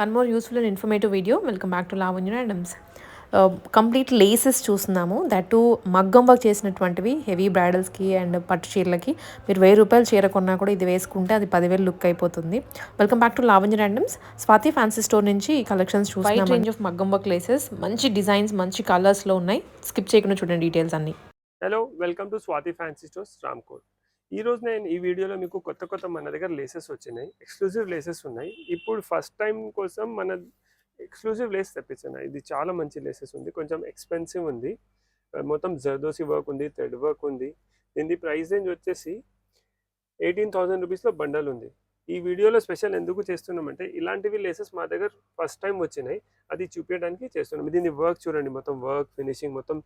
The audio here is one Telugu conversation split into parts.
One more useful and informative video welcome back to Lavanya items complete laces చూస్తున్నాము. దట్ టు మగ్గం వర్క్ చేసినటువంటివి హెవీ బ్రైడల్స్కి అండ్ పట్టు చీరలకి. మీరు వెయ్యి రూపాయలు చీర కొన్నా కూడా ఇది వేసుకుంటే అది పదివేలు లుక్ అయిపోతుంది. Welcome back to Lavanya items Swathi fancy store నుంచి కలెక్షన్స్ చూస్తున్నాం రేంజ్ ఆఫ్ మగ్గం వర్క్ లేసెస్ మంచి డిజైన్స్ మంచి కలర్స్లో ఉన్నాయి. స్కిప్ చేయకుండా చూడండి డీటెయిల్స్ అన్ని. Hello welcome to Swathi fancy stores Ramkote ఈ రోజు నేను ఈ వీడియోలో మీకు కొత్త కొత్త మన దగ్గర లేసెస్ వచ్చినాయి. ఎక్స్క్లూజివ్ లేసెస్ ఉన్నాయి. ఇప్పుడు ఫస్ట్ టైం కోసం మన ఎక్స్క్లూజివ్ లేస్ తెప్పించాను ఇది చాలా మంచి లేసెస్ ఉంది. కొంచెం ఎక్స్పెన్సివ్ ఉంది. మొత్తం జర్దోసి వర్క్ ఉంది థ్రెడ్ వర్క్ ఉంది. దీని ప్రైస్ రేంజ్ వచ్చేసి ఎయిటీన్ థౌసండ్ రూపీస్లో బండల్ ఉంది. ఈ వీడియోలో స్పెషల్ ఎందుకు చేస్తున్నామంటే ఇలాంటివి లేసెస్ మా దగ్గర ఫస్ట్ టైం వచ్చినాయి. అది చూపించడానికి చేస్తున్నాం. దీని వర్క్ చూడండి. మొత్తం వర్క్ ఫినిషింగ్ మొత్తం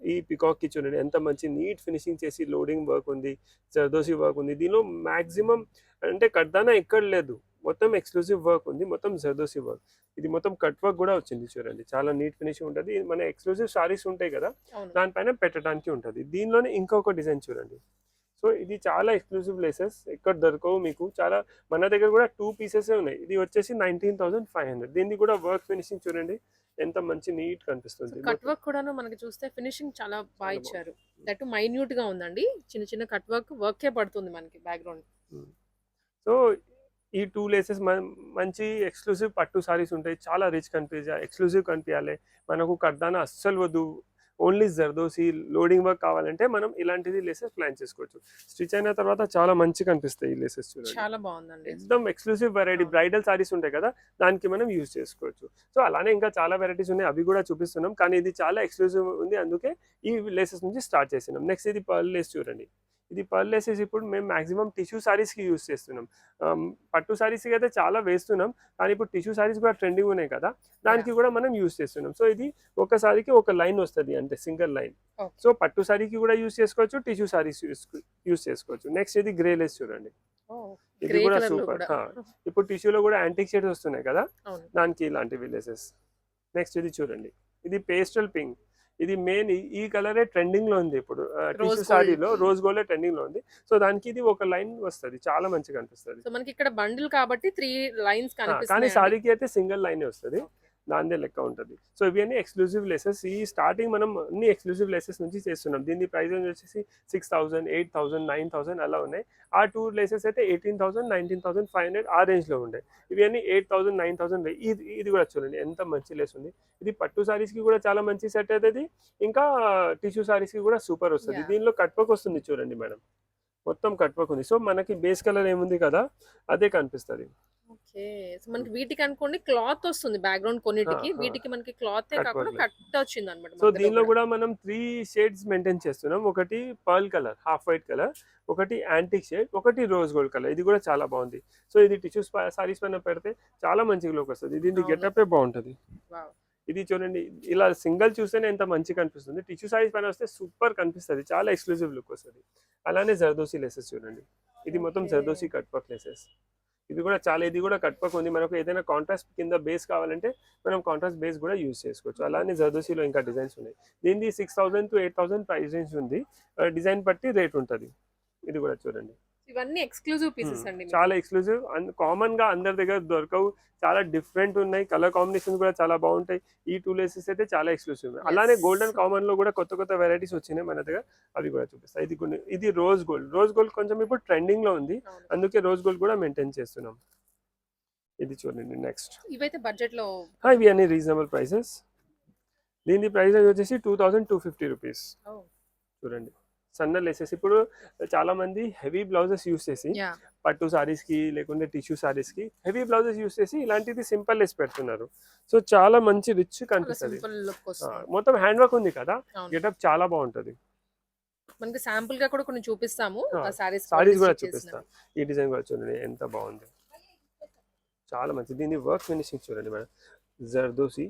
ఈ పికాక్కి చూడండి. ఎంత మంచి నీట్ ఫినిషింగ్ చేసి లోడింగ్ వర్క్ ఉంది జర్దోసి వర్క్ ఉంది. దీనిలో మ్యాక్సిమం అంటే కడ్దానా ఎక్కడ లేదు. మొత్తం ఎక్స్క్లూజివ్ వర్క్ ఉంది. మొత్తం జర్దోసి వర్క్ ఇది మొత్తం కట్ వర్క్ కూడా వచ్చింది చూడండి. చాలా నీట్ ఫినిషింగ్ ఉంటుంది. మన ఎక్స్క్లూజివ్ సారీస్ ఉంటాయి కదా దానిపైన పెట్టడానికి ఉంటుంది. దీనిలోనే ఇంకొక డిజైన్ చూడండి. సో ఇది చాలా ఎక్స్క్లూజివ్ లేసెస్ ఎక్కడ దొరకవు మీకు. చాలా మన దగ్గర కూడా టూ పీసెస్ ఉన్నాయి. ఇది వచ్చేసి నైన్టీన్ థౌసండ్ ఫైవ్ హండ్రెడ్ దీన్ని కూడా వర్క్ ఫినిషింగ్ చూడండి. ఎంత మంచి నీట్ కనిపిస్తుంది. కట్ వర్క్ కూడాను మనకి చూస్తే ఫినిషింగ్ చాలా బాగా ఇచ్చారు. దట్ మైన్యూట్గా ఉందండి. చిన్న చిన్న కట్ వర్క్ వర్కే పడుతుంది మనకి బ్యాక్గ్రౌండ్ సో ఈ టూ లేసెస్ మంచి ఎక్స్క్లూజివ్ పట్టు సారీస్ ఉంటాయి. చాలా రిచ్ కనిపించాలి ఎక్స్క్లూజివ్ కనిపించాలి మనకు కడ్దాన అస్సలు వద్దు. ఓన్లీ జర్దోసి లోడింగ్ వర్క్ కావాలంటే మనం ఇలాంటిది లేసెస్ ప్లాన్ చేసుకోవచ్చు. స్టిచ్ అయిన తర్వాత చాలా మంచి కనిపిస్తాయి ఈ లేసెస్ చూడండి. చాలా బాగుందండి. ఎక్దమ్ ఎక్స్క్లూసివ్ వెరైటీ. బ్రైడల్ సారీస్ ఉంటాయి కదా దానికి మనం యూజ్ చేసుకోవచ్చు. సో అలానే ఇంకా చాలా వెరైటీస్ ఉన్నాయి అవి కూడా చూపిస్తున్నాం. కానీ ఇది చాలా ఎక్స్క్లూజివ్ ఉంది అందుకే ఈ లేసెస్ నుంచి స్టార్ట్ చేసినాం. నెక్స్ట్ ఇది పర్ల్ లేస్ చూడండి. ఇది పర్ల్ లేసెస్ ఇప్పుడు మేము మాక్సిమం టిష్యూ సారీస్కి యూజ్ చేస్తున్నాం. పట్టు సారీస్కి అయితే చాలా వేస్తున్నాం. కానీ ఇప్పుడు టిష్యూ సారీస్ కూడా ట్రెండింగ్ ఉన్నాయి కదా దానికి కూడా మనం యూజ్ చేస్తున్నాం. సో ఇది ఒక సారీకి ఒక లైన్ వస్తుంది అంటే సింగిల్ లైన్. సో పట్టు సారీకి కూడా యూజ్ చేసుకోవచ్చు టిష్యూ సారీస్ యూజ్ చేసుకోవచ్చు. నెక్స్ట్ ఇది గ్రే లేస్ చూడండి. ఇది గ్రే కూడా సూపర్ ఇప్పుడు టిష్యూలో కూడా యాంటిక్ షేడ్స్ వస్తున్నాయి కదా దానికి ఇలాంటి విలేసెస్ నెక్స్ట్ ఇది చూడండి. ఇది పేస్టల్ పింక్ ఇది మెయిన్ ఈ కలరే ట్రెండింగ్లో ఉంది ఇప్పుడు. టిష్యూ. సారీలో రోజ్ గోల్డ్ ట్రెండింగ్లో ఉంది. సో దానికి ఇది ఒక లైన్ వస్తుంది చాలా మంచిగా అనిపిస్తుంది. సో మనకి ఇక్కడ బండిల్ కాబట్టి త్రీ లైన్స్ కానీ సారీకి అయితే సింగిల్ లైన్ వస్తుంది. దానిదే లెక్క ఉంటుంది. సో ఇవి అన్ని ఎక్స్క్లూజివ్ లెసెస్ ఈ స్టార్టింగ్ మనం అన్ని ఎక్స్క్లూజివ్ లెసెస్ నుంచి చేస్తున్నాం. దీని ప్రైస్ వచ్చేసి six thousand eight thousand nine thousand అలా ఉన్నాయి. ఆ టూ లెసెస్ అయితే eighteen thousand nineteen thousand five hundred ఆ రేంజ్లో ఉండే. ఇవి అన్ని ఎయిట్ థౌసండ్ నైన్ థౌసండ్ ఇది ఇది కూడా చూడండి ఎంత మంచి లెస్ ఉంది. ఇది పట్టు సారీస్కి కూడా చాలా మంచి సెట్ అవుతుంది ఇంకా టిష్యూ సారీస్కి కూడా సూపర్ వస్తుంది. దీనిలో కట్వర్క్ వస్తుంది చూడండి మేడం. మొత్తం కట్వర్క్ ఉంది. సో మనకి బేస్ కలర్ ఏముంది కదా అదే కనిపిస్తుంది. ఓకే. మనకి వీటికి అనుకోండి క్లాత్ వస్తుంది బ్యాక్గ్రౌండ్ కొన్నిటికి. వీటికి మనకి క్లాత్ కాకుండా కట్ వచ్చింది అనమాట సో దీనిలో కూడా. మనం త్రీ షేడ్స్ మెయింటైన్ చేస్తున్నాం. ఒకటి pearl colour half white colour ఒకటి యాంటిక్ షేడ్ ఒకటి రోజ్ గోల్డ్ కలర్. ఇది కూడా చాలా బాగుంది. సో ఇది టిష్యూ సారీస్ పైన పెడితే చాలా మంచి లుక్ వస్తుంది. దీని అవును. గెటప్ బాగుంటుంది. ఇది చూడండి ఇలా సింగిల్ చూస్తేనే ఎంత మంచి కనిపిస్తుంది టిష్యూ సారీస్ పైన వస్తే సూపర్ కనిపిస్తుంది. చాలా ఎక్స్క్లూజివ్ లుక్ వస్తుంది. అలానే జర్దోసి లెసెస్ చూడండి. ఇది మొత్తం. జర్దోసి కట్పక్ లెసెస్. ఇది కూడా చాలా ఇది కూడా కట్పక్ ఉంది మనకు ఏదైనా కాంట్రాస్ట్ కింద బేస్ కావాలంటే మనం కాంట్రాస్ట్ బేస్ కూడా యూజ్ చేసుకోవచ్చు. అలానే జర్దోసీలో ఇంకా డిజైన్స్ ఉన్నాయి. దీనిది six thousand to eight thousand price range ఉంది. డిజైన్ బట్టి రేట్ ఉంటుంది. ఇది కూడా చూడండి. ఇవన్నీ ఎక్స్క్లూజివ్ పీసెస్ అండి మీకు. చాలా ఎక్స్క్లూజివ్ కామన్గా అందరి దగ్గర దొరకవు. చాలా డిఫరెంట్ ఉన్నాయి. కలర్ కాంబినేషన్ కూడా చాలా బాగుంటాయి. ఈ టూ లేసెస్ అయితే చాలా ఎక్స్క్లూసివ్ అలానే. గోల్డెన్ కామన్లో కూడా కొత్త కొత్త వెరైటీస్ వచ్చినాయి మన దగ్గర. అవి కూడా చూపిస్తాయి ఇది కొన్ని ఇది రోజ్ గోల్డ్ రోజ్ గోల్డ్ కొంచెం ఇప్పుడు ట్రెండింగ్లో ఉంది. అందుకే రోజ్ గోల్డ్ కూడా మెయింటైన్ చేస్తున్నాం. ఇది చూడండి నెక్స్ట్ ఇవైతే బడ్జెట్లో ఇవి అన్ని రీజనబుల్ ప్రైసెస్ దీని ప్రైస్ వచ్చేసి two thousand two fifty rupees. చూడండి. సన్న లేసెస్ ఇప్పుడు చాలా మంది హెవీ బ్లౌజెస్ యూస్ చేసి పట్టు సారీస్కి లేకుంటే టిష్యూ సారీస్కి హెవీ బ్లౌజెస్ యూస్ చేసి ఇలాంటిది సింపుల్ లెస్ పెడుతున్నారు. సో చాలా మంచి రిచ్ కనిపిస్తుంది. మొత్తం హ్యాండ్ వర్క్ ఉంది కదా. గెటప్ చాలా బాగుంటది. మనకి శాంపుల్గా కూడా కొన్ని చూపిస్తాము. సారీస్ సారీస్ కూడా చూపిస్తా. ఈ డిజైన్ కూడా చూడండి ఎంత బాగుంది. చాలా మంచి దీని వర్క్ ఫినిషింగ్ చూడండి మేడం. జర్దోసి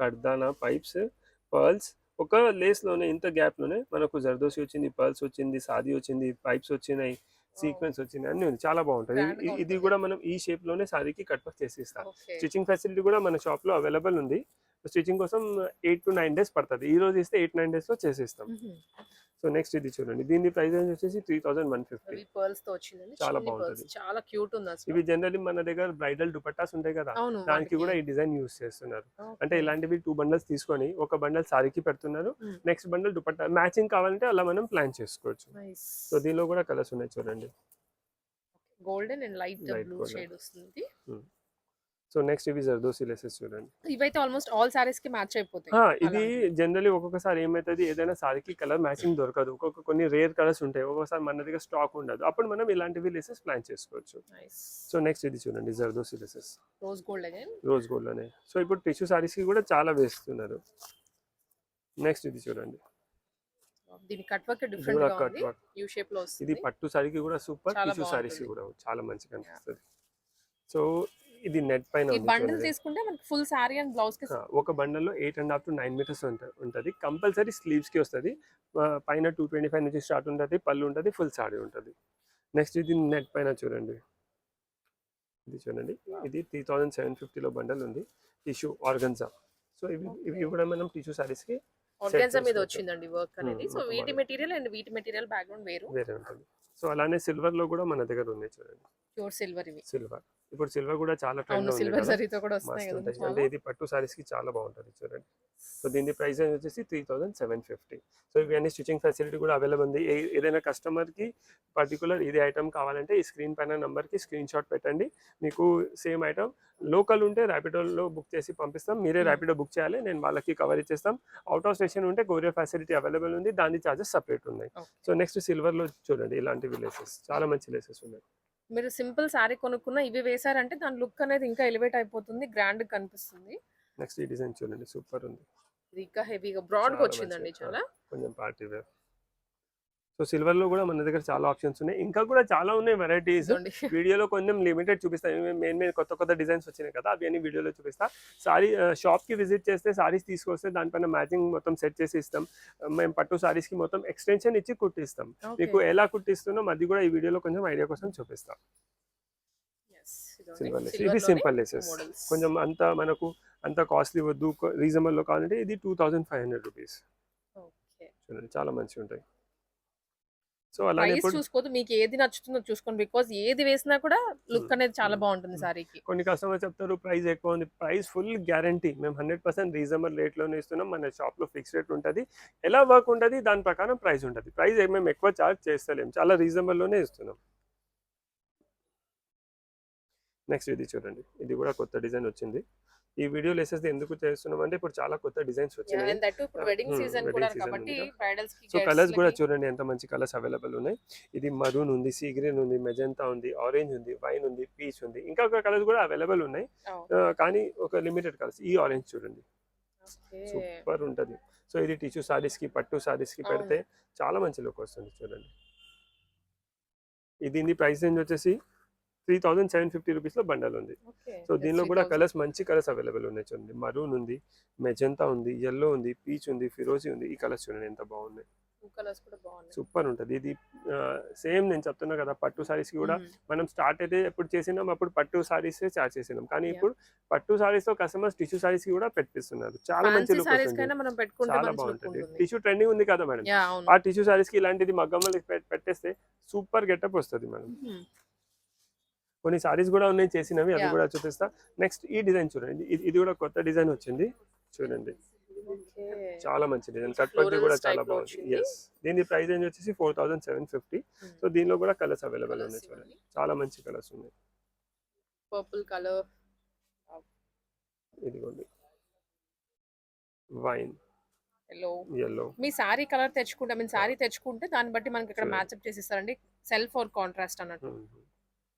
కడ్దానా పైప్స్ పర్ల్స్ ఒక లేస్లోనే ఇంత గ్యాప్లోనే మనకు జర్దోసి వచ్చింది పర్ల్స్ వచ్చింది సాది వచ్చింది పైప్స్ వచ్చినాయి సీక్వెన్స్ వచ్చింది అన్ని ఉంది. చాలా బాగుంటుంది. ఇది-. కూడా మనం ఈ షేప్లోనే సారీకి కట్ వర్క్ చేసి ఇస్తాం స్టిచ్చింగ్ ఫెసిలిటీ కూడా మన షాప్లో అవైలబుల్ ఉంది. స్టిచ్చింగ్ కోసం ఎయిట్ టు నైన్ డేస్ పడుతుంది. ఈ రోజు ఇస్తే ఎయిట్ నైన్ డేస్లో చేసేస్తాం సో నెక్స్ట్ ఇది చూడండి దీని ప్రైస్ రేంజ్ వచ్చేసి త్రీ థౌసండ్ వన్ ఫిఫ్టీ పర్ల్స్తో వచ్చిందండి చాలా. బాగుంటది. చాలా క్యూట్ ఉంది అసలు ఇవి జనరల్లీ మన దగ్గర బ్రైడల్ దుపట్టాస్ ఉంటాయి కదా దానికి కూడా ఈ డిజైన్ యూస్ చేస్తున్నారు. అంటే ఇలాంటివి టూ బండల్స్ తీసుకొని ఒక బండల్ సారీకి పెడుతున్నారు. నెక్స్ట్ బండల్ దుపట్టా మ్యాచింగ్ కావాలంటే అలా మనం ప్లాన్ చేసుకోవచ్చు. సో దీనిలో కూడా కలర్స్ ఉన్నాయి చూడండి golden and light blue. Shade వస్తుంది సో నెక్స్ట్ ఇవి జర్దోసి లెసెస్ చూడండి. ఇవైతే ఆల్మోస్ట్ ఆల్ సారీస్కి మ్యాచ్ అయిపోతాయి. ఇది జనరల్లీ ఒక్కొక్కసారి ఏమవుతుంది ఏదైనా సారీకి కలర్ మ్యాచింగ్ దొరకదు. ఒక్కొక్క కొన్ని రేర్ కలర్స్ ఉంటాయి. ఒక్కొక్కసారి మన దగ్గర స్టాక్ ఉండదు. అప్పుడు మనం ఇలాంటివి లెసెస్ ప్లాన్ చేసుకోవచ్చు. నైస్ సో నెక్స్ట్ ఇది చూడండి zardozi laces. Rose gold rose gold అనే. సో ఇప్పుడు టిష్యూ సారీస్కి కూడా చాలా వేస్తున్నారు. నెక్స్ట్ ఇది చూడండి. దీని కట్ వర్క్ ఇది డిఫరెంట్గా ఉంది. యూ షేప్లో ఇది పట్టు సారీకి కూడా సూపర్ టిష్యూ సారీస్కి బాగుంటుంది. కూడా చాలా మంచిగా అనిపిస్తుంది. సో ఇది నెట్ పైన బండిల్. తీసుకుంటే మనకి ఫుల్ సారీ అండ్ బ్లౌజ్కి ఒక బండల్లో eight and half to nine metres ఉంటుంది. కంపల్సరీ స్లీవ్స్కి వస్తుంది. పైన టూ ట్వంటీ ఫైవ్ నుంచి స్టార్ట్ ఉంటుంది పళ్ళు ఉంటుంది ఫుల్ సారీ ఉంటుంది. నెక్స్ట్ ఇది నెట్ పైన చూడండి. ఇది చూడండి. ఇది త్రీ థౌజండ్ సెవెన్ ఫిఫ్టీలో బండల్ ఉంది. టిష్యూ ఆర్గన్జా సో ఇవి ఇవి కూడా మనం టిష్యూ సారీస్కి ఆర్గాన్జా మీద. వచ్చిందండి వర్క్ అనేది. Hmm, సో ఒక వీటి. మెటీరియల్ అండ్ వీటి మెటీరియల్ బ్యాక్గ్రౌండ్ వేరు. వేరే ఉంటుంది. సో అలానే సిల్వర్లో కూడా మన దగ్గర ఉన్నాయి చూడండి. ప్యూర్ సిల్వర్ ఇవి. సిల్వర్ ఇప్పుడు సిల్వర్ కూడా చాలా ట్రెండ్ ఉంది. అంటే ఇది పట్టు సారీస్కి చాలా బాగుంటుంది చూడండి. సో దీని ప్రైస్ వచ్చేసి three thousand seven fifty so ఇవన్నీ స్టిచ్చింగ్ ఫెసిలిటీ కూడా అవైలబుల్ ఉంది. ఏదైనా కస్టమర్కి పర్టికులర్ ఇది ఐటమ్ కావాలంటే ఈ స్క్రీన్ పైన నంబర్కి స్క్రీన్ షాట్ పెట్టండి. మీకు సేమ్ ఐటమ్ లోకల్ ఉంటే ర్యాపిడోలో బుక్ చేసి పంపిస్తాం. మీరే Hmm. ర్యాపిడో బుక్ చేయాలి. నేను వాళ్ళకి కవర్ ఇచ్చేస్తాం. అవుట్ ఆఫ్ స్టేషన్ ఉంటే కొరియర్ ఫెసిలిటీ అవైలబుల్ ఉంది. దాని చార్జెస్ సపరేట్ ఉన్నాయి. సో నెక్స్ట్ సిల్వర్లో చూడండి. ఇలాంటివి లేసెస్ చాలా మంచి లేసెస్ ఉన్నాయి. మీరు సింపుల్ సారీ కొనుక్కున్న ఇవి వేసారంటే దాని లుక్ అనేది ఇంకా ఎలివేట్ అయిపోతుంది గ్రాండ్ కనిపిస్తుంది. నెక్స్ట్ ఈ డిజైన్ చూడండి సూపర్ ఉంది. ఇది ఇంకా హెవీగా బ్రాడ్గా వచ్చిందండి. చాలా. కొంచెం పార్టీ వేర్. సో సిల్వర్లో కూడా మన దగ్గర చాలా ఆప్షన్స్ ఉన్నాయి. ఇంకా కూడా చాలా ఉన్నాయి వెరైటీస్. వీడియోలో కొంచెం లిమిటెడ్ చూపిస్తాను. మెయిన్ మెయిన్ కొత్త కొత్త డిజైన్స్ వచ్చినాయి కదా అవి అన్ని వీడియోలో చూపిస్తా. సారీ షాప్కి విజిట్ చేస్తే సారీస్ తీసుకొస్తే దానిపైన మ్యాచింగ్ మొత్తం సెట్ చేసి ఇస్తాం. మేము పట్టు సారీస్కి మొత్తం ఎక్స్టెన్షన్ ఇచ్చి కుట్టిస్తాం. మీకు ఎలా కుట్టిస్తున్నాం అది కూడా ఈ వీడియోలో కొంచెం ఐడియా కోసం చూపిస్తాం. సిల్వర్ లెస్లోనే సింపుల్ లెసెస్. కొంచెం అంత మనకు అంత కాస్ట్లీ వద్దు రీజనబుల్లో కావాలంటే ఇది two thousand five hundred rupees. చూడండి చాలా మంచిగా ఉంటాయి సో అలానే చూసుకోవద్దు మీకు ఏది నచ్చుతుందో చూసుకోండి. బికాస్ ఏది వేసినా కూడా లుక్. అనేది చాలా. బాగుంటుంది. సారీకి. కొన్ని కస్టమర్స్ చెప్తారు ప్రైస్ ఎక్కువ ఉంది. Price full guarantee. మేము హండ్రెడ్ పర్సెంట్ రీజనబుల్ రేట్లోనే ఇస్తున్నాం. మన షాప్లో ఫిక్స్ రేట్ ఉంటుంది. ఎలా వర్క్ ఉంటుంది? దాని ప్రకారం ప్రైస్ ఉంటుంది. ప్రైస్ మేము ఎక్కువ చార్జ్ చేస్తలేం. చాలా రీజనబుల్లోనే ఇస్తున్నాం. నెక్స్ట్ ఇది చూడండి. ఇది కూడా కొత్త డిజైన్ వచ్చింది. ఈ వీడియో లెసెస్ ఎందుకు చేస్తున్నాం అంటే ఇప్పుడు చాలా కొత్త డిజైన్స్ వచ్చినాయి. సో కలర్స్ కూడా చూడండి ఎంత మంచి కలర్స్ అవైలబుల్ ఉన్నాయి. ఇది మరూన్ ఉంది సీ గ్రీన్ ఉంది మెజంతా ఉంది ఆరెంజ్ ఉంది వైన్ ఉంది పీచ్ ఉంది. ఇంకా ఒక కలర్స్ కూడా అవైలబుల్ ఉన్నాయి. ఆ, కానీ ఒక లిమిటెడ్ కలర్స్ ఈ ఆరెంజ్ చూడండి. సూపర్ ఉంటుంది. సో ఇది టిష్యూ సారీస్కి పట్టు సారీస్కి. పెడితే చాలా మంచి లుక్ వస్తుంది చూడండి. ఇది ప్రైస్ రేంజ్ వచ్చేసి త్రీ థౌజండ్ సెవెన్ ఫిఫ్టీ రూపీస్లో బండల్ ఉంది సో దీనిలో కూడా కలర్స్ మంచి కలర్స్ అవైలబుల్ ఉన్నాయి చూడండి. మరూన్ ఉంది మెజంతా ఉంది ఎల్లో ఉంది పీచ్ ఉంది ఫిరోజీ ఉంది. ఈ కలర్స్ చూడండి ఎంత బాగున్నాయి. సూపర్ ఉంటుంది. ఇది సేమ్ నేను చెప్తున్నా కదా పట్టు సారీస్కి కూడా మనం స్టార్ట్ అయితే ఎప్పుడు చేసినాం అప్పుడు పట్టు సారీస్ చార్జ్ చేసినాం. కానీ. ఇప్పుడు పట్టు సారీస్తో కస్టమర్స్ టిష్యూ సారీస్కి కూడా పెట్టిస్తున్నారు. చాలా మంచి చాలా బాగుంటుంది. టిష్యూ ట్రెండింగ్ ఉంది కదా మేడం. ఆ టిష్యూ సారీస్కి ఇలాంటిది మగ్గమ్మలు పెట్- పెట్టేస్తే సూపర్ గెటప్ వస్తుంది మేడం. కొన్ని సారీస్ కూడా ఉన్నాయి చేసినవి అది. కూడా చూపిస్తా. నెక్స్ట్ ఈ డిజైన్ చూడండి. ఇది కూడా కొత్త డిజైన్ వచ్చింది. చూడండి. చాలా మంచి డిజైన్ కట్ పట్టి Florals కూడా చాలా బాగుంది. ఎస్ దీని ప్రైస్ రేంజ్ వచ్చేసి four thousand seven fifty Hmm. So దీనిలో కూడా కలర్స్ అవైలబుల్ ఉన్నాయి చూడండి. చాలా మంచి కలర్స్ ఉన్నాయి. పర్పుల్ కలర్ ఇదిగోండి. వైన్ ఎల్లో మీ సారీ కలర్ తెచ్చుకుంటే మీన్ సారీ తెచ్చుకుంటే దాన్ని బట్టి మనకి ఇక్కడ. మ్యాచ్అప్ చేసి ఇస్తారండి. సెల్ఫ్ ఆర్ కాంట్రాస్ట్ అన్నట్టు.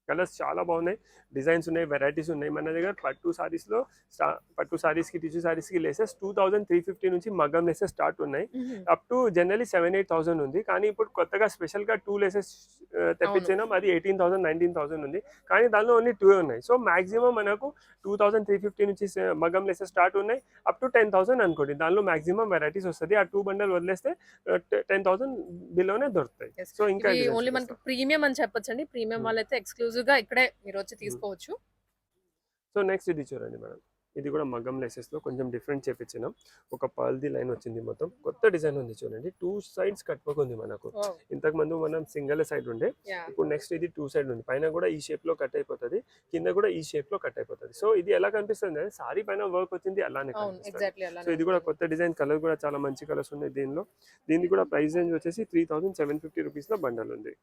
కలర్స్ చాలా బాగున్నాయి. డిజైన్స్ ఉన్నాయి వెరైటీస్ ఉన్నాయి. మన దగ్గర పట్టు సారీస్లో స్టా- పట్టు సారీస్కి tissue సారీస్కి laces two thousand three fifty నుంచి మగ్గం లేసెస్ స్టార్ట్ ఉన్నాయి. Up to generally seven eight thousand ఉంది. కానీ ఇప్పుడు కొత్తగా స్పెషల్గా టూ లెసెస్ తెప్పించినాం? అది ఎయిటీన్ థౌసండ్ నైన్టీన్ థౌసండ్ ఉంది. కానీ దానిలో ఓన్లీ టూ ఉన్నాయి. సో మాక్సిమం మనకు టూ థౌసండ్ త్రీ ఫిఫ్టీ నుంచి మగ్గం లెసెస్ స్టార్ట్ ఉన్నాయి. అప్ టు టెన్ థౌసండ్ అనుకోండి. దానిలో మాక్సిమం వెరైటీస్ వస్తుంది. ఆ టూ బండల్ వదిలేస్తే టెన్ థౌసండ్ బిలోనే దొరుకుతాయి. సో ఇంకా ఓన్లీ. మనకి ప్రీమియం అని చెప్పొచ్చండి. ప్రీమియం. వాళ్ళైతే ఎక్స్క్లూజివ్ గా ఇక్కడే మీరు వచ్చి తీసుకోవచ్చు. సో నెక్స్ట్ ఇది చూడండి మేడం. ఇది కూడా మగ్గం లేసెస్లో కొంచెం డిఫరెంట్ చేపించినాం ఒక పల్ది లైన్ వచ్చింది మొత్తం. కొత్త డిజైన్ ఉంది చూడండి. టూ సైడ్స్ కట్ వర్క్ ఉంది మనకు. ఇంతకు ముందు మనం సింగిల్ సైడ్ ఉండే. ఇప్పుడు నెక్స్ట్ ఇది టూ సైడ్ ఉంది. పైన కూడా ఈ షేప్లో కట్ అయిపోతుంది. కింద కూడా ఈ షేప్లో కట్ అయిపోతుంది. సో ఇది ఎలా కనిపిస్తుంది అంటే సారీ పైన వర్క్ వచ్చింది అలానే కనిపిస్తుంది. సో ఇది కూడా కొత్త డిజైన్ కలర్ కూడా చాలా మంచి కలర్స్ ఉన్నాయి దీనిలో. దీనికి కూడా ప్రైస్ రేంజ్ వచ్చేసి త్రీ థౌసండ్ సెవెన్ ఫిఫ్టీ రూపీస్లో బండల్ ఉంది.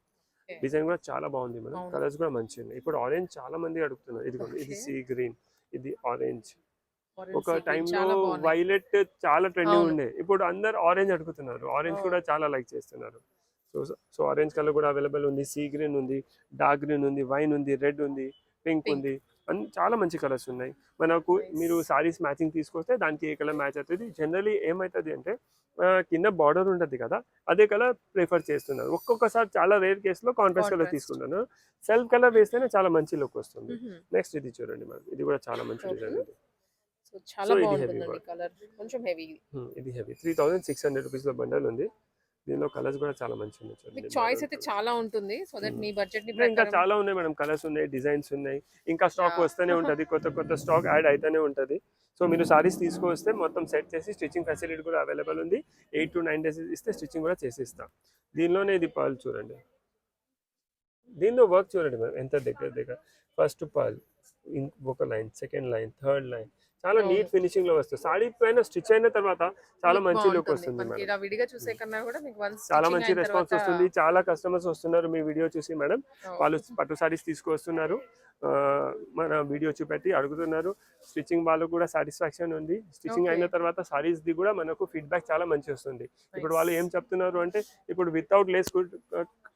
డిజైన్ కూడా చాలా బాగుంది మేడం అవును. కలర్స్ కూడా మంచిగా ఉన్నాయి ఇప్పుడు ఆరెంజ్ చాలా మంది అడుగుతున్నారు. ఇది కూడా ఇది. సీ గ్రీన్ ఇది ఆరెంజ్ ఒక టైంలో. వైలెట్ చాలా ట్రెండింగ్. ఉండే ఇప్పుడు అందరు ఆరెంజ్ అడుగుతున్నారు ఆరెంజ్. కూడా చాలా లైక్ చేస్తున్నారు సో సో ఆరెంజ్ కలర్ కూడా అవైలబుల్ ఉంది సీ గ్రీన్ ఉంది డార్క్ గ్రీన్ ఉంది వైన్ ఉంది రెడ్ ఉంది పింక్. ఉంది అన్ని చాలా మంచి కలర్స్ ఉన్నాయి. మనకు. మీరు సారీస్ మ్యాచింగ్ తీసుకొస్తే దానికి ఏ కలర్ మ్యాచ్ అవుతుంది? జనరలీ ఏమవుతుంది అంటే కింద బార్డర్ ఉంటుంది కదా అదే కలర్ ప్రిఫర్ చేస్తున్నారు. ఒక్కొక్కసారి చాలా రేర్ కేసులో కాంట్రాస్ట్ కలర్. తీసుకుంటాను. సెల్ఫ్ కలర్ వేస్తేనే చాలా మంచి లుక్ వస్తుంది. నెక్స్ట్ ఇది చూడండి మేడం ఇది కూడా చాలా మంచి. డిజైన్ ఇది. చాలా. కలర్. కొంచెం హెవీ ఇది heavy three thousand six hundred రూపీస్లో బండల్ ఉంది. దీనిలో కలర్స్ కూడా చాలా మంచి ఉన్నాయి చాయిస్ అయితే చాలా ఉంటుంది. So that. మీ బడ్జెట్ని ఇంకా చాలా ఉన్నాయి మేడం కలర్స్ ఉన్నాయి డిజైన్స్ ఉన్నాయి. ఇంకా స్టాక్. వస్తూనే ఉంటది కొత్త కొత్త స్టాక్ యాడ్ అయితేనే ఉంటది. సో మీరు సారీస్ తీసుకొస్తే మొత్తం సెట్ చేసి స్టిచ్చింగ్ ఫెసిలిటీ కూడా అవైలబుల్ ఉంది. ఎయిట్ టు నైన్ డేస్ ఇస్తే స్టిచ్చింగ్ కూడా చేసిస్తాం. దీనిలోనే ఇది పర్ల్ చూడండి. దీనిలో వర్క్ చూడండి మేడం ఎంత దగ్గర దగ్గర. ఫస్ట్ పర్ల్ ఒక line second line third line చాలా. నీట్ ఫినిషింగ్లో వస్తుంది. సారీ పైన స్టిచ్ అయిన తర్వాత చాలా మంచి లుక్. వస్తుంది విడిగా చూసే కన్నా కూడా చాలా మంచి రెస్పాన్స్ వస్తుంది. చాలా కస్టమర్స్ వస్తున్నారు మీ వీడియో చూసి మేడం. వాళ్ళు పట్టు సారీస్ తీసుకొస్తున్నారు. ఆ, మన వీడియో చూపెట్టి అడుగుతున్నారు. స్టిచ్చింగ్ వాళ్ళు కూడా సాటిస్ఫాక్షన్ ఉంది. స్టిచ్చింగ్. అయిన తర్వాత సారీస్ ది కూడా మనకు ఫీడ్బ్యాక్ చాలా మంచి వస్తుంది. ఇప్పుడు వాళ్ళు ఏం చెప్తున్నారు అంటే ఇప్పుడు వితౌట్ లేస్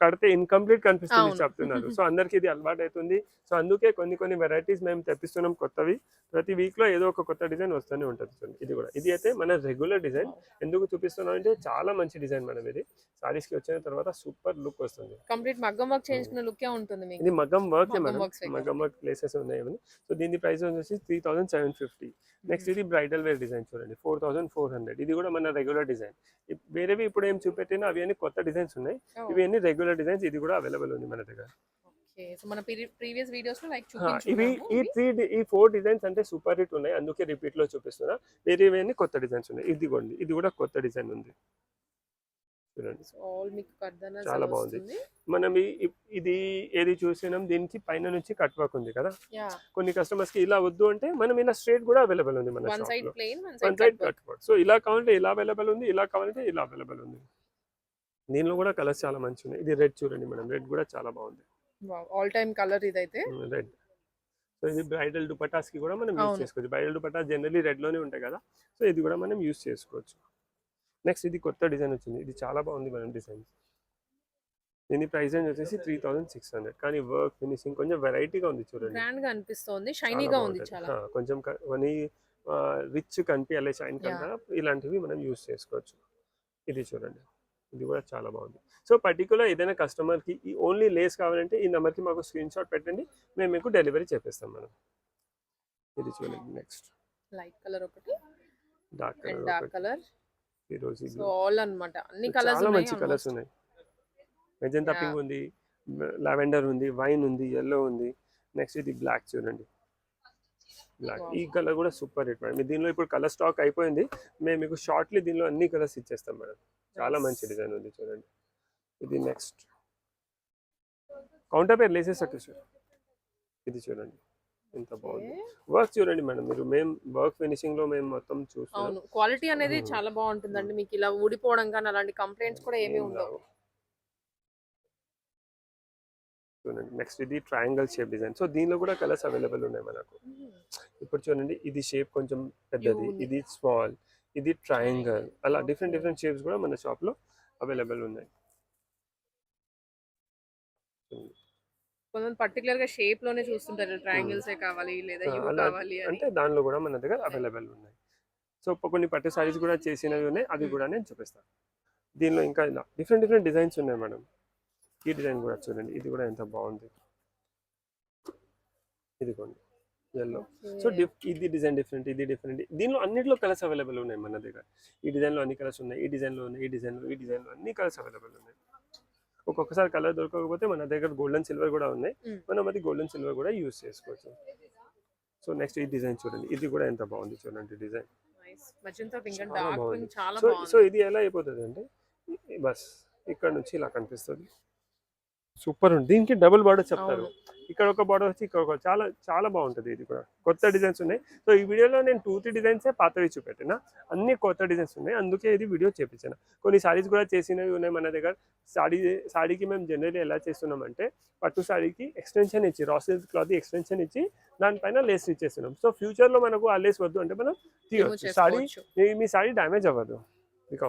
కడితే ఇన్కంప్లీట్ కనిపిస్తుంది. చెప్తున్నారు. సో అందరికి ఇది అలవాటు అవుతుంది సో అందుకే కొన్ని కొన్ని వెరైటీస్ మేము తెప్పిస్తున్నాం కొత్తవి. ప్రతి వీక్లో ఏదో ఒక కొత్త డిజైన్ వస్తూనే ఉంటుంది. ఇది కూడా. ఇది అయితే మన రెగ్యులర్ డిజైన్ ఎందుకు చూపిస్తున్నాం అంటే చాలా మంచి డిజైన్ మనం ఇది. సారీస్కి వచ్చిన తర్వాత సూపర్ లుక్ వస్తుంది. కంప్లీట్ మగ్గం వర్క్ చేయించుకున్న లుక్ ఉంటుంది మీకు? ఇది మగ్గం వర్క్ మగ్గం వర్క్ ప్లేసెస్ ఉన్నాయి సో దీని ప్రైస్ వచ్చేసి three thousand seven fifty next ఇది బ్రైడల్ వేర్ డిజైన్ చూడండి. ఫోర్ థౌసండ్ ఫోర్ హండ్రెడ్ ఇది కూడా మన రెగ్యులర్ డిజైన్ వేరేవి ఇప్పుడు ఏం చూపెట్టినా అవి అన్ని కొత్త డిజైన్స్ ఉన్నాయి. ఇవి అన్ని రెగ్యులర్ డిజైన్స్ ఇది కూడా అవైలబుల్ ఉంది మన దగ్గర. ప్రీవియస్ వీడియోస్లో లైక్ ఇవి ఈ త్రీ ఈ ఫోర్ డిజైన్స్ అంటే సూపర్ హిట్ ఉన్నాయి. అందుకే రిపీట్లో చూపిస్తున్నా. అన్ని కొత్త డిజైన్స్ ఉన్నాయి. ఇది కూడా ఇది కూడా కొత్త డిజైన్ ఉంది. చూడండి. ఆల్ మీకు చాలా బాగుంది. మనం ఇది ఏది చూసినాం దీనికి పైన నుంచి కట్ వర్క్ ఉంది కదా? కొన్ని కస్టమర్స్కి ఇలా వద్దు అంటే మనం ఇలా స్ట్రేట్ కూడా అవైలబుల్ ఉంది మన one side cut work so ఇలా కావాలంటే ఇలా అవైలబుల్ ఉంది ఇలా కావాలంటే ఇలా అవైలబుల్ ఉంది. దీనిలో కూడా కలర్స్ చాలా మంచి ఉన్నాయి ఇది రెడ్ చూడండి మేడం రెడ్ కూడా చాలా బాగుంది. ఆల్ టైమ్ కలర్ ఇదైతే. రెడ్. సో ఇది బ్రైడల్ దుపటాస్కి కూడా మనం యూస్. చేసుకోవచ్చు. బ్రైడల్ దుపటాస్ జనరలీ రెడ్లోనే ఉంటాయి కదా? సో ఇది కూడా మనం యూస్ చేసుకోవచ్చు. నెక్స్ట్ ఇది కొత్త డిజైన్ వచ్చింది. ఇది చాలా బాగుంది మేడం డిజైన్. దీని ప్రైస్ రేంజ్ వచ్చేసి త్రీ థౌసండ్ సిక్స్ హండ్రెడ్. కానీ వర్క్ ఫినిషింగ్ కొంచెం వెరైటీగా ఉంది చూడండి. గ్రాండ్గా అనిపిస్తోంది షైనీగా ఉంది. చాలా. కొంచెం కొన్ని రిచ్ కనిపించాలి షైన్. కన్నా ఇలాంటివి మనం యూస్ చేసుకోవచ్చు. ఇది చూడండి. ఇది కూడా చాలా బాగుంది. సో పర్టికులర్ ఏదైనా customer కి ఈ ఓన్లీ లేస్ కావాలంటే ఈ నెంబర్కి మాకు స్క్రీన్ షాట్ పెట్టండి. మేము మీకు డెలివరీ చేపిస్తాం మనం ఇది చూడండి. నెక్స్ట్. లైట్ కలర్ ఒకటి. డార్క్ కలర్ డార్క్ కలర్ ఈ రోజు సో ఆల్ అన్నమాట అన్ని కలర్స్ చాలా ఉన్నాయి మంచి కలర్స్ ఉన్నాయి. మెజంతా. పింక్ ఉంది లావెండర్ ఉంది వైన్ ఉంది ఎల్లో ఉంది. నెక్స్ట్ ఇది బ్లాక్ చూడండి. బ్లాక్. ఈ కలర్ కూడా సూపర్ హిట్ మేడం. దీనిలో ఇప్పుడు కలర్ స్టాక్ అయిపోయింది. మేము మీకు షార్ట్లీ దీనిలో అన్ని కలర్స్ ఇచ్చేస్తాం మేడం. చాలా. మంచి డిజైన్ ఉంది చూడండి. ఇది next counter pair laces sir ఇది చూడండి. ఎంత బాగుంది. వర్క్ చూడండి మేడం మీరు. మేము వర్క్ ఫినిషింగ్లో మేము మొత్తం చూస్తాం క్వాలిటీ అనేది. చాలా బాగుంటుందండి. మీకు ఇలా ఊడిపోవడం కానీ అలాంటి కంప్లైంట్స్ కూడా ఏమీ ఉండవు. చూడండి. నెక్స్ట్ ఇది ట్రయాంగల్ షేప్ డిజైన్. సో దీనిలో కూడా కలర్స్ అవైలబుల్ ఉన్నాయి మనకు. ఇప్పుడు చూడండి. ఇది షేప్ కొంచెం పెద్దది. ఇది స్మాల్. ఇది ట్రయాంగల్. అలా డిఫరెంట్ డిఫరెంట్ షేప్స్ కూడా మన షాప్లో అవైలబుల్ ఉన్నాయి. కొంతమంది పర్టికులర్గా షేప్లోనే చూస్తుంటారు. ట్రయాంగిల్స్ ఏ కావాలి లేదా యూ కావాలి అంటే దానిలో కూడా మన దగ్గర అవైలబుల్ ఉన్నాయి. సో కొన్ని పట్టు సారీస్ కూడా చేసినవి ఉన్నాయి. అవి Hmm. కూడా నేను చూపిస్తాను. దీనిలో ఇంకా ఇలా డిఫరెంట్ డిఫరెంట్ డిజైన్స్ ఉన్నాయి మేడం. ఈ డిజైన్ కూడా చూడండి. ఇది కూడా ఎంత బాగుంది. ఇదిగోండి. ఎల్లో సో ఇది డిజైన్ డిఫరెంట్ ఇది డిఫరెంట్ దీనిలో అన్నిట్లో కలర్స్ అవైలబుల్ ఉన్నాయి మన దగ్గర. ఈ డిజైన్లో అన్ని కలర్స్ ఉన్నాయి. ఈ డిజైన్లో ఉన్నాయి. ఈ డిజైన్లో ఈ డిజైన్లో అన్ని కలర్స్ అవైలబుల్ ఉన్నాయి. ఒక్కొక్కసారి కలర్ దొరకకపోతే మన దగ్గర గోల్డెన్ సిల్వర్ కూడా ఉన్నాయి. మనం అది గోల్డెన్ సిల్వర్ కూడా యూస్ చేసుకోవచ్చు. సో నెక్స్ట్ ఈ డిజైన్ చూడండి. ఇది కూడా ఎంత బాగుంది చూడండి డిజైన్ అండ్ సో సో ఇది ఎలా అయిపోతుంది అంటే బస్ ఇక్కడ నుంచి ఇలా కనిపిస్తుంది. సూపర్ ఉంది. దీనికి డబుల్ బార్డర్ చెప్తారు. ఇక్కడ ఒక బార్డర్ వచ్చి ఇక్కడ ఒక చాలా చాలా బాగుంటుంది ఇది కూడా. కొత్త డిజైన్స్ ఉన్నాయి. సో ఈ వీడియోలో నేను టూ త్రీ డిజైన్సే పాతవి చూపెట్టిన. అన్ని కొత్త డిజైన్స్ ఉన్నాయి. అందుకే ఇది వీడియో చేపించాను. కొన్ని సారీస్ కూడా చేసినవి ఉన్నాయి మన దగ్గర. సాడీ సాడీకి మేము జనరల్లీ ఎలా చేస్తున్నామంటే పట్టు సాడీకి ఎక్స్టెన్షన్ ఇచ్చి రా సిల్క్ క్లాత్ ఎక్స్టెన్షన్ ఇచ్చి దానిపైన లేస్ ఇచ్చేస్తున్నాం సో ఫ్యూచర్లో మనకు ఆ లేస్ వద్దు అంటే మనం తీయవచ్చు సాడీ మీ- సాడీ డ్యామేజ్ అవ్వదు. ఇక